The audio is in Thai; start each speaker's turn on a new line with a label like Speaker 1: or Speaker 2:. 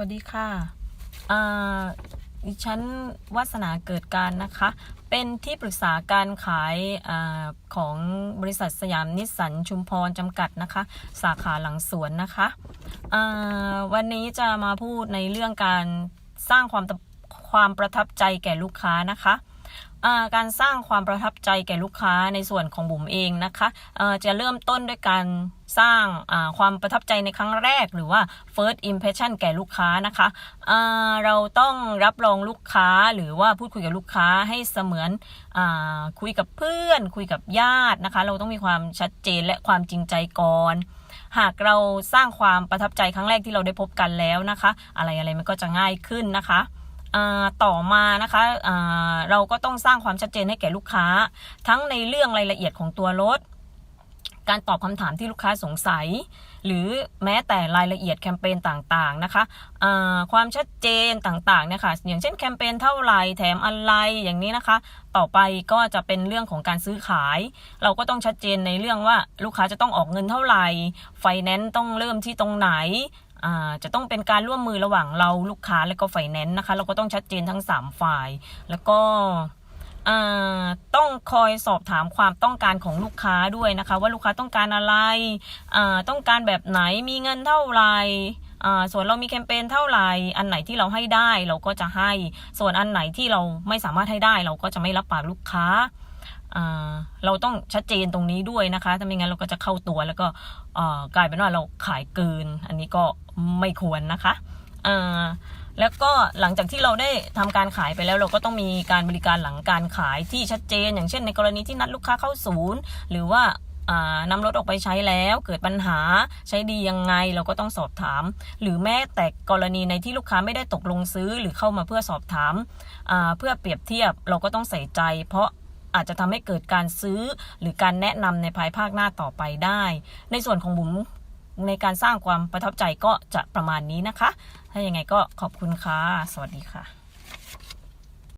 Speaker 1: วัสดีค่ะดิฉันวัสนาเกิดการนะคะ เป็นที่ปรึกษาการขายอาของบริษัทสยามนิสสันชุมพรจำกัดนะคะ สาขาหลังสวนนะคะ วันนี้จะมาพูดในเรื่องการสร้างความความประทับใจแก่ลูกค้านะคะ การสร้างความประทับใจแก่ลูกค้าในส่วนของบุ๋มเองนะคะจะเริ่มต้นด้วยการสร้างความประทับใจในครั้งแรกหรือว่า first impression แก่ลูกค้านะคะเราต้องรับรองลูกค้าหรือว่าพูดคุยกับลูกค้าให้เสมือนอคุยกับเพื่อน คุยกับญาตินะคะ เราต้องมีความชัดเจนและความจริงใจก่อนหากเราสร้างความประทับใจครั้งแรกที่เราได้พบกันแล้วนะคะ อะไรอะไรมันก็จะง่ายขึ้นนะคะ ต่อมานะคะเราก็ต้องสร้างความชัดเจนให้แก่ลูกค้า ทั้งในเรื่องรายละเอียดของตัวรถ การตอบคำถามที่ลูกค้าสงสัย หรือแม้แต่รายละเอียดแคมเปญต่างๆนะคะความชัดเจนต่างๆเนี่ยค่ะอย่างเช่นแคมเปญเท่าไหร่แถมอะไรอย่างนี้นะคะ ต่อไปก็จะเป็นเรื่องของการซื้อขาย เราก็ต้องชัดเจนในเรื่องว่าลูกค้าจะต้องออกเงินเท่าไหร่ไฟแนนซ์ต้องเริ่มที่ตรงไหน จะต้องเป็นการร่วมมือระหว่างเราลูกค้าและก็ไฟแนนซ์นะคะ เราก็ต้องชัดเจนทั้ง 3 ฝ่าย แล้วก็ต้องคอยสอบถามความต้องการของลูกค้าด้วยนะคะ ว่าลูกค้าต้องการอะไร ต้องการแบบไหนมีเงินเท่าไหร่ส่วนเรามีแคมเปญเท่าไหร่อันไหนที่เราให้ได้เราก็จะให้ ส่วนอันไหนที่เราไม่สามารถให้ได้ เราก็จะไม่รับปากลูกค้า เราต้องชัดเจนตรงนี้ด้วยนะคะถ้าไม่งั้นเราก็จะเข้าตัวแล้วก็กลายเป็นว่าเราขายเกิน อันนี้ก็ไม่ควรนะคะแล้วก็หลังจากที่เราได้ทำการขายไปแล้ว เราก็ต้องมีการบริการหลังการขายที่ชัดเจน อย่างเช่น ในกรณีที่นัดลูกค้าเข้าศูนย์ หรือว่านำรถออกไปใช้แล้วเกิดปัญหาใช้ดียังไงเราก็ต้องสอบถาม หรือแม้แต่กรณีในที่ลูกค้าไม่ได้ตกลงซื้อหรือเข้ามาเพื่อสอบถามเพื่อเปรียบเทียบเราก็ต้องใส่ใจ เพราะ อาจจะทำให้เกิดการซื้อหรือการแนะนำในภายภาคหน้าต่อไปได้ ในส่วนของบุ๋มในการสร้างความประทับใจก็จะประมาณนี้นะคะ ถ้าอย่างไงก็ขอบคุณค่ะ สวัสดีค่ะ